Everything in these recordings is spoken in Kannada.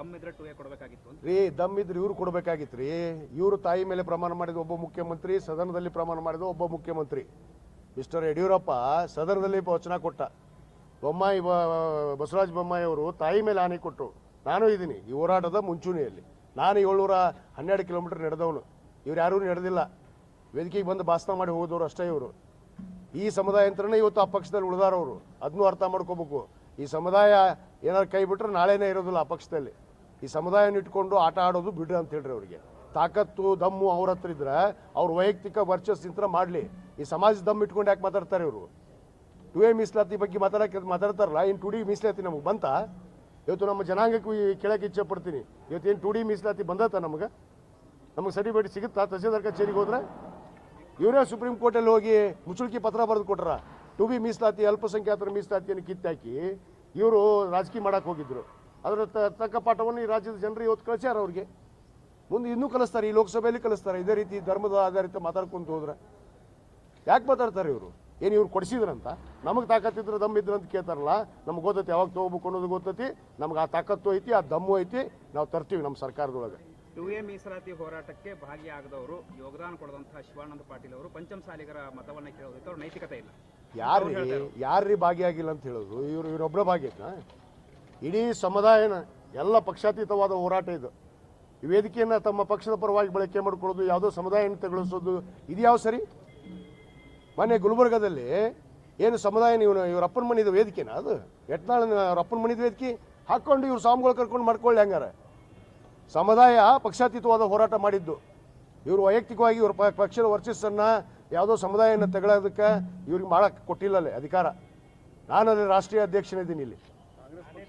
ದಮ್ ಇದ್ರೆ ರೀ, ದಮ್ ಇದ್ರೆ ಇವ್ರು ಕೊಡ್ಬೇಕಾಗಿತ್ತು ರೀ. ಇವರು ತಾಯಿ ಮೇಲೆ ಪ್ರಮಾಣ ಮಾಡಿದ ಒಬ್ಬ ಮುಖ್ಯಮಂತ್ರಿ, ಸದನದಲ್ಲಿ ಪ್ರಮಾಣ ಮಾಡಿದ ಒಬ್ಬ ಮುಖ್ಯಮಂತ್ರಿ. ಮಿಸ್ಟರ್ ಯಡಿಯೂರಪ್ಪ ಸದನದಲ್ಲಿ ವಚನ ಕೊಟ್ಟ. ಬೊಮ್ಮಾಯಿ ಬಸವರಾಜ ಬೊಮ್ಮಾಯಿ ಅವರು ತಾಯಿ ಮೇಲೆ ಆನೆ ಕೊಟ್ಟರು. ನಾನು ಇದ್ದೀನಿ ಈ ಹೋರಾಟದ ಮುಂಚೂಣಿಯಲ್ಲಿ. ನಾನು ಏಳ್ನೂರ ಹನ್ನೆರಡು ಕಿಲೋಮೀಟರ್ ನಡೆದವನು. ಇವ್ರು ಯಾರೂ ನಡೆದಿಲ್ಲ. ವೇದಿಕೆಗೆ ಬಂದು ಭಾಷಣ ಮಾಡಿ ಹೋದವರು ಅಷ್ಟೇ ಇವರು. ಈ ಸಮುದಾಯ ಯಂತ್ರನೇ ಇವತ್ತು ಆ ಪಕ್ಷದಲ್ಲಿ ಉಳಿದಾರವರು. ಅದನ್ನೂ ಅರ್ಥ ಮಾಡ್ಕೋಬೇಕು. ಈ ಸಮುದಾಯ ಏನಾದ್ರು ಕೈ ಬಿಟ್ಟರೆ ನಾಳೆನೇ ಇರೋದಿಲ್ಲ ಆ ಪಕ್ಷದಲ್ಲಿ. ಈ ಸಮುದಾಯನ ಇಟ್ಕೊಂಡು ಆಟ ಆಡೋದು ಬಿಡ್ರಿ ಅಂತ ಹೇಳ್ರಿ ಅವ್ರಿಗೆ. ತಾಕತ್ತು, ದಮ್ಮು ಅವ್ರ ಹತ್ರ ಇದ್ರೆ ಅವ್ರ ವೈಯಕ್ತಿಕ ವರ್ಚಸ್ಸಿಂತ್ರ ಮಾಡಲಿ. ಈ ಸಮಾಜ ದಮ್ ಇಟ್ಕೊಂಡು ಯಾಕೆ ಮಾತಾಡ್ತಾರೆ ಇವರು? ಟು ಎ ಮೀಸಲಾತಿ ಬಗ್ಗೆ ಮಾತಾಡಕ್ಕೆ ಮಾತಾಡ್ತಾರಲ್ಲ ಇನ್ನು ಟು ಡಿ ಮೀಸಲಾತಿ ನಮಗೆ ಬಂತ? ಇವತ್ತು ನಮ್ಮ ಜನಾಂಗಕ್ಕೂ ಕೇಳಕ್ಕೆ ಇಚ್ಛೆ ಪಡ್ತೀನಿ. ಇವತ್ತು ಏನು ಟು ಡಿ ಮೀಸಲಾತಿ ಬಂದತ್ತ ನಮಗೆ? ನಮಗೆ ಸರ್ಟಿಫಿಕೇಟ್ ಸಿಗುತ್ತಾ? ತಹಸೀಲ್ದಾರ್ ಕಚೇರಿಗೆ ಹೋದ್ರೆ? ಇವರೇ ಸುಪ್ರೀಂ ಕೋರ್ಟಲ್ಲಿ ಹೋಗಿ ಮುಚ್ಚುಳಿಕೆ ಪತ್ರ ಬರೆದು ಕೊಟ್ರ. ಟು ಬಿ ಮೀಸಲಾತಿ, ಅಲ್ಪಸಂಖ್ಯಾತರ ಮೀಸಲಾತಿಯನ್ನು ಕಿತ್ತಾಕಿ ಇವರು ರಾಜಕೀಯ ಮಾಡಕ್ಕೆ ಹೋಗಿದ್ರು. ಅದರ ತಕ್ಕ ಪಾಠವನ್ನು ಈ ರಾಜ್ಯದ ಜನರು ಇವತ್ತು ಕಳಿಸ್ಯಾರ ಅವ್ರಿಗೆ. ಮುಂದೆ ಇನ್ನೂ ಕಲಿಸ್ತಾರೆ ಈ ಲೋಕಸಭೆಯಲ್ಲಿ ಕಲಿಸ್ತಾರೆ. ಇದೇ ರೀತಿ ಧರ್ಮದ ಆಧಾರಿತ ಮಾತಾಡ್ಕೊಂತ ಹೋದ್ರೆ. ಯಾಕೆ ಮಾತಾಡ್ತಾರೆ ಇವರು? ಏನು ಇವ್ರು ಕೊಡಿಸಿದ್ರಂತ? ನಮಗೆ ತಾಕತ್ತಿದ್ರೆ ದಮ್ ಇದ್ರ ಅಂತ ಕೇಳ್ತಾರಲ್ಲ ನಮ್ಗೆ ಗೊತ್ತೈತಿ ಯಾವಾಗ ತೊಗೋಬೇಕು ಅನ್ನೋದು ಗೊತ್ತೈತಿ ನಮ್ಗೆ ಆ ತಾಕತ್ತು ಐತಿ ಆ ದಮ್ಮು ಐತಿ ನಾವು ತರ್ತೀವಿ ನಮ್ಮ ಸರ್ಕಾರದೊಳಗೆ. ಯು ಎ ಮೀಸಲಾತಿ ಹೋರಾಟಕ್ಕೆ ಭಾಗಿಯಾಗದವರು ಯೋಗದಾನ ಕೊಡದಂತಹ ಶಿವಾನಂದ ಪಾಟೀಲ್ ಅವರು ಪಂಚಮಸಾಲಿಗರ ಮತವನ್ನ ಕೇಳೋದಕ್ಕೆ ಅವ್ರ ನೈತಿಕತೆ ಇಲ್ಲ. ಯಾರು ಯಾರ್ರೀ ಭಾಗಿಯಾಗಿಲ್ಲ ಅಂತ ಹೇಳೋದು? ಇವ್ರು ಇವರೊಬ್ಬರ ಭಾಗಿಯಾಯ್ತಾ ಇಡೀ ಸಮುದಾಯನ ಎಲ್ಲ ಪಕ್ಷಾತೀತವಾದ ಹೋರಾಟ ಇದು. ಈ ವೇದಿಕೆಯನ್ನು ತಮ್ಮ ಪಕ್ಷದ ಪರವಾಗಿ ಬಳಕೆ ಮಾಡಿಕೊಳ್ಳೋದು, ಯಾವುದೋ ಸಮುದಾಯನ ತಗೊಳಿಸೋದು, ಇದು ಯಾವ ಸರಿ? ಮೊನ್ನೆ ಗುಲ್ಬರ್ಗದಲ್ಲಿ ಏನು ಸಮುದಾಯ ಇವನು ಇವ್ರ ಅಪ್ಪನ ಮನಿದ ವೇದಿಕೆನ ಅದು? ಎಟ್ನಾಳ ಅವ್ರ ಅಪ್ಪನ ಮನಿದ ವೇದಿಕೆ? ಹಾಕ್ಕೊಂಡು ಇವ್ರು ಸ್ವಾಮಿಗಳು ಕರ್ಕೊಂಡು ಮಾಡ್ಕೊಳ್ಳಿ ಹಂಗಾರೆ. ಸಮುದಾಯ ಪಕ್ಷಾತೀತವಾದ ಹೋರಾಟ ಮಾಡಿದ್ದು. ಇವರು ವೈಯಕ್ತಿಕವಾಗಿ ಇವ್ರ ಪಕ್ಷದ ವರ್ಚಸ್ಸನ್ನು ಯಾವುದೋ ಸಮುದಾಯನ ತಗೊಳ್ಳೋದಕ್ಕೆ ಇವ್ರಿಗೆ ಮಾಡಕ್ಕೆ ಕೊಟ್ಟಿಲ್ಲಲ್ಲೇ ಅಧಿಕಾರ. ನಾನು ಅಲ್ಲಿ ರಾಷ್ಟ್ರೀಯ ಅಧ್ಯಕ್ಷನಿದ್ದೀನಿ ಇಲ್ಲಿ.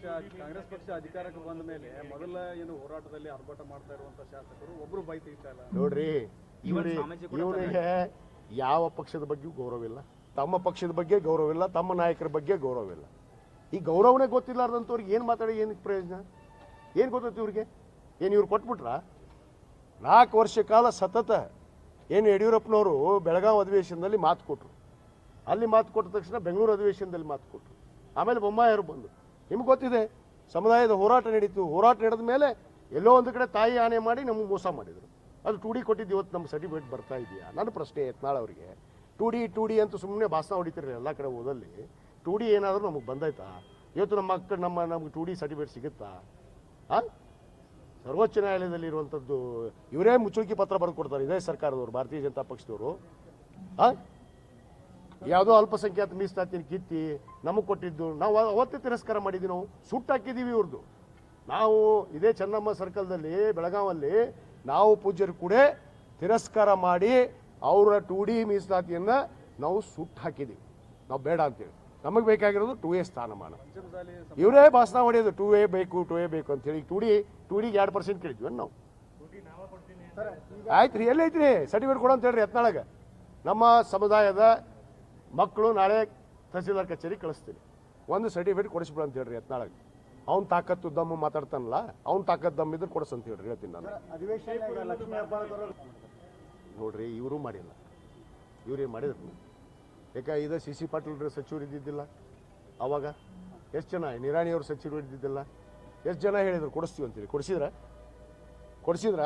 ಕಾಂಗ್ರೆಸ್ ಪಕ್ಷ ಕಾಂಗ್ರೆಸ್ ಪಕ್ಷ ಅಧಿಕಾರಕ್ಕೆ ಬಂದ ಮೇಲೆ ಮೊದಲ ಏನು ಹೋರಾಟದಲ್ಲಿ ಆರ್ಭಟ ಮಾಡ್ತಾ ಇರುವಂತ ಶಾಸಕರು ಒಬ್ರು ಬೈ ತೆಗಿತಾ ಇಲ್ಲ ನೋಡ್ರಿ ಇವರಿಗೆ ಯಾವ ಪಕ್ಷದ ಬಗ್ಗೆಯೂ ಗೌರವ ಇಲ್ಲ. ತಮ್ಮ ಪಕ್ಷದ ಬಗ್ಗೆ ಗೌರವ ಇಲ್ಲ ತಮ್ಮ ನಾಯಕರ ಬಗ್ಗೆ ಗೌರವ ಇಲ್ಲ. ಈ ಗೌರವನೇ ಗೊತ್ತಿಲ್ಲಾರ್ದಂಥವ್ರಿಗೆ ಏನು ಮಾತಾಡಿ ಏನಕ್ಕೆ ಪ್ರಯೋಜನ? ಏನು ಗೊತ್ತೈತಿ ಇವ್ರಿಗೆ? ಏನು ಇವ್ರು ಕೊಟ್ಬಿಟ್ರ? ನಾಲ್ಕು ವರ್ಷ ಕಾಲ ಸತತ ಏನು ಯಡಿಯೂರಪ್ಪನವರು ಬೆಳಗಾವಿ ಅಧಿವೇಶನದಲ್ಲಿ ಮಾತು ಕೊಟ್ಟರು ಅಲ್ಲಿ ಮಾತು ಕೊಟ್ಟ ತಕ್ಷಣ ಬೆಂಗಳೂರು ಅಧಿವೇಶನದಲ್ಲಿ ಮಾತು ಕೊಟ್ಟರು ಆಮೇಲೆ ಬೊಮ್ಮಾಯರು ಬಂದು ನಿಮ್ಗೆ ಗೊತ್ತಿದೆ, ಸಮುದಾಯದ ಹೋರಾಟ ನಡೀತು. ಹೋರಾಟ ನಡೆದ ಮೇಲೆ ಎಲ್ಲೋ ಒಂದು ಕಡೆ ತಾಯಿ ಆನೆ ಮಾಡಿ ನಮಗೆ ಮೋಸ ಮಾಡಿದರು. ಅದು ಟು ಡಿ ಕೊಟ್ಟಿದ್ದು ಇವತ್ತು ನಮ್ಮ ಸರ್ಟಿಫಿಕೇಟ್ ಬರ್ತಾ ಇದೆಯಾ? ನನ್ನ ಪ್ರಶ್ನೆ ಯತ್ನಾಳ್ ಅವರಿಗೆ. ಟು ಡಿ ಟು ಡಿ ಅಂತ ಸುಮ್ಮನೆ ಭಾಷಣ ಹೊಡಿತಿರಲಿಲ್ಲ ಎಲ್ಲ ಕಡೆ ಓದಲ್ಲಿ ಟು ಡಿ ಏನಾದರೂ ನಮಗೆ ಬಂದೈತಾ ಇವತ್ತು ನಮ್ಮ ಮಕ್ಕಳು ನಮ್ಮ, ನಮ್ಗೆ ಟು ಡಿ ಸರ್ಟಿಫಿಕೇಟ್ ಸಿಗುತ್ತಾ? ಹಾಂ ಸರ್ವೋಚ್ಚ ನ್ಯಾಯಾಲಯದಲ್ಲಿರುವಂಥದ್ದು ಇವರೇ ಮುಚ್ಚುಳಿಕೆ ಪತ್ರ ಬರೆದು ಕೊಡ್ತಾರೆ, ಇದೇ ಸರ್ಕಾರದವರು, ಭಾರತೀಯ ಜನತಾ ಪಕ್ಷದವರು. ಹಾಂ ಯಾವುದೋ ಅಲ್ಪಸಂಖ್ಯಾತ ಮೀಸಲಾತಿನ ಕಿತ್ತಿ ನಮಗೆ ಕೊಟ್ಟಿದ್ದು, ನಾವು ಅವತ್ತೆ ತಿರಸ್ಕಾರ ಮಾಡಿದ್ವಿ, ನಾವು ಸುಟ್ಟು ಹಾಕಿದ್ದೀವಿ ಇವ್ರದ್ದು ನಾವು ಇದೇ ಚೆನ್ನಮ್ಮ ಸರ್ಕಲ್ದಲ್ಲಿ ಬೆಳಗಾವಲ್ಲಿ, ನಾವು ಪೂಜ್ಯರು ಕೂಡ ತಿರಸ್ಕಾರ ಮಾಡಿ ಅವರ ಟು ಡಿ ಮೀಸಲಾತಿಯನ್ನು ನಾವು ಸುಟ್ಟು ಹಾಕಿದ್ದೀವಿ. ನಾವು ಬೇಡ ಅಂತೇಳಿ. ನಮಗೆ ಬೇಕಾಗಿರೋದು ಟು ಎ ಸ್ಥಾನಮಾನ. ಇವರೇ ಭಾಷಣ ಹೊಡೆಯೋದು ಟು ಎ ಬೇಕು, ಟು ಎ ಬೇಕು ಅಂತೇಳಿ ಟು ಡಿ, ಟು ಡಿಗೆ ಎರಡು ಪರ್ಸೆಂಟ್ ಕೇಳಿದ್ವಿ ನಾವು. ಆಯ್ತು ರೀ ಎಲ್ಲೈತ್ರಿ ಸರ್ಟಿಫಿಕೇಟ್ ಕೊಡು ಅಂತ ಹೇಳ್ರಿ ಯತ್ನಾಳಗ ನಮ್ಮ ಸಮುದಾಯದ ಮಕ್ಕಳು ನಾಳೆ ತಹಸೀಲ್ದಾರ್ ಕಚೇರಿ ಕಳಿಸ್ತೀನಿ. ಒಂದು ಸರ್ಟಿಫಿಕೇಟ್ ಕೊಡಿಸ್ಬಿಡು ಅಂತ ಹೇಳ್ರಿ ಯತ್ನಾಳಗ. ಅವ್ನ ತಾಕತ್ತು ದಮ್ಮು ಮಾತಾಡ್ತಾನಲ್ಲ, ಅವ್ನ ತಾಕತ್ ದಮ್ ಇದ್ರೆ ಕೊಡಿಸ್ ಅಂತ ಹೇಳ್ರಿ ಹೇಳ್ತೀನಿ ನಾನು. ನೋಡ್ರಿ, ಇವರು ಮಾಡಿಲ್ಲ. ಇವ್ರೇನು ಮಾಡಿದ್ರು? ಯಾಕೆ ಇದು ಸಿ ಸಿ ಪಾಟೀಲ್ ಸಚಿವರು ಇದ್ದಿದ್ದಿಲ್ಲ? ಅವಾಗ ಎಷ್ಟು ಜನ ನಿರಾಣಿಯವ್ರ ಸಚಿವರು ಇದ್ದಿದ್ದಿಲ್ಲ? ಎಷ್ಟು ಜನ ಹೇಳಿದ್ರು ಕೊಡಿಸ್ತೀವಿ ಅಂತೇಳಿ ಕೊಡಿಸಿದ್ರ? ಕೊಡಿಸಿದ್ರ?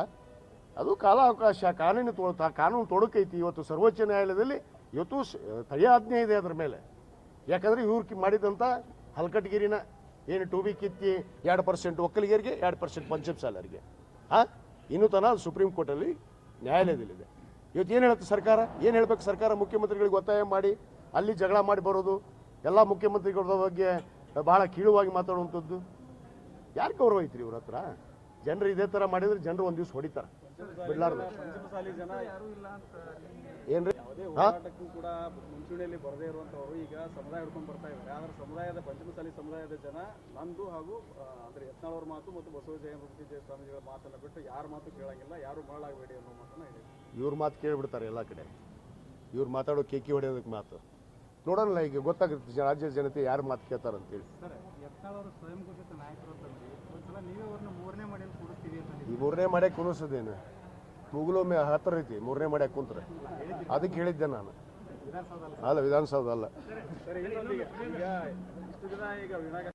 ಅದು ಕಾಲಾವಕಾಶ, ಕಾನೂನು ತೋಳ್ತಾ, ಕಾನೂನು ತೊಡಕೈತಿ. ಇವತ್ತು ಸರ್ವೋಚ್ಚ ನ್ಯಾಯಾಲಯದಲ್ಲಿ ಇವತ್ತು ಸ- ತಡೆಯಾಜ್ಞೆ ಇದೆ ಅದ್ರ ಮೇಲೆ. ಯಾಕಂದ್ರೆ ಇವ್ರು ಮಾಡಿದಂಥ ಹಲ್ಕಟ್ಗಿರಿನ ಏನು ಟು ಬಿ ಕಿತ್ತಿ ಎರಡು ಪರ್ಸೆಂಟ್ ಒಕ್ಕಲಿಗರಿಗೆ, ಎರಡು ಪರ್ಸೆಂಟ್ ಪಂಚಾಯತ್ ಸಾಲರಿಗೆ ಹಾಂ ಇನ್ನೂ ತನ ಸುಪ್ರೀಂ ಕೋರ್ಟಲ್ಲಿ ನ್ಯಾಯಾಲಯದಲ್ಲಿದೆ ಇವತ್ತು ಏನು ಹೇಳುತ್ತೆ ಸರ್ಕಾರ? ಏನು ಹೇಳಬೇಕು ಸರ್ಕಾರ? ಮುಖ್ಯಮಂತ್ರಿಗಳಿಗೆ ಒತ್ತಾಯ ಮಾಡಿ, ಅಲ್ಲಿ ಜಗಳ ಮಾಡಿ ಬರೋದು, ಎಲ್ಲ ಮುಖ್ಯಮಂತ್ರಿಗಳ ಬಗ್ಗೆ ಭಾಳ ಕೀಳುವಾಗಿ ಮಾತಾಡುವಂಥದ್ದು. ಯಾರು ಗೌರವ ಐತ್ರಿ ಇವ್ರ ಹತ್ರ? ಜನರು ಇದೇ ಥರ ಮಾಡಿದ್ರೆ ಜನರು ಒಂದು ದಿವ್ಸ ಹೊಡಿತಾರೆ. ಬಿಡ್ಲಾರ್ದು. ಏನ್ರಿ? ಹೋರಾಟಕ್ಕೂ ಕೂಡ ಮುಂಚೂಣಿಯಲ್ಲಿ ಬರದೇ ಇರುವಂತವರು ಈಗ ಸಮುದಾಯ ಹಿಡ್ಕೊಂಡು ಬರ್ತಾ ಇದ್ದಾರೆ. ಆದ್ರೆ ಸಮುದಾಯದ ಪಂಚಮಸಾಲಿ ಸಮುದಾಯದ ಜನ ನಂದು ಹಾಗೂ ಅಂದ್ರೆ ಯತ್ನಾಳ್ ಅವ್ರ ಮಾತು ಮತ್ತು ಬಸವ ಜಯಂತಿ ಜಯ ಸ್ವಾಮೀಜಿಗಳ ಮಾತನ್ನ ಬಿಟ್ಟು ಯಾರ ಮಾತು ಕೇಳಂಗಿಲ್ಲ ಯಾರು ಮರಳಾಗಬೇಡಿ ಅನ್ನೋ ಮಾತನ್ನ ಹೇಳಿ ಇವ್ರ ಮಾತು ಕೇಳ್ಬಿಡ್ತಾರೆ ಎಲ್ಲಾ ಕಡೆ. ಇವ್ರು ಮಾತಾಡೋ ಕೇಕಿ ಹೊಡೆಯೋದಕ್ಕೆ ಮಾತು. ನೋಡೋಣ ಈಗ ಗೊತ್ತಾಗುತ್ತೆ ರಾಜ್ಯದ ಜನತೆ ಯಾರು ಮಾತು ಕೇಳ್ತಾರೆ ಈ ಮೂರನೇ ಮಾಡ್ಯಾಕ ಕುಣಿಸೋದೇನು ಮುಗುಲು ಮೇ ಹತ್ತಿರ ಐತಿ, ಮೂರನೇ ಮಾಡ್ಯಾಕ ಕುಂತ್ರೆ. ಅದಕ್ಕೆ ಹೇಳಿದ್ದೆ ನಾನು. ಅಲ್ಲ, ವಿಧಾನಸೌಧ ಅಲ್ಲ.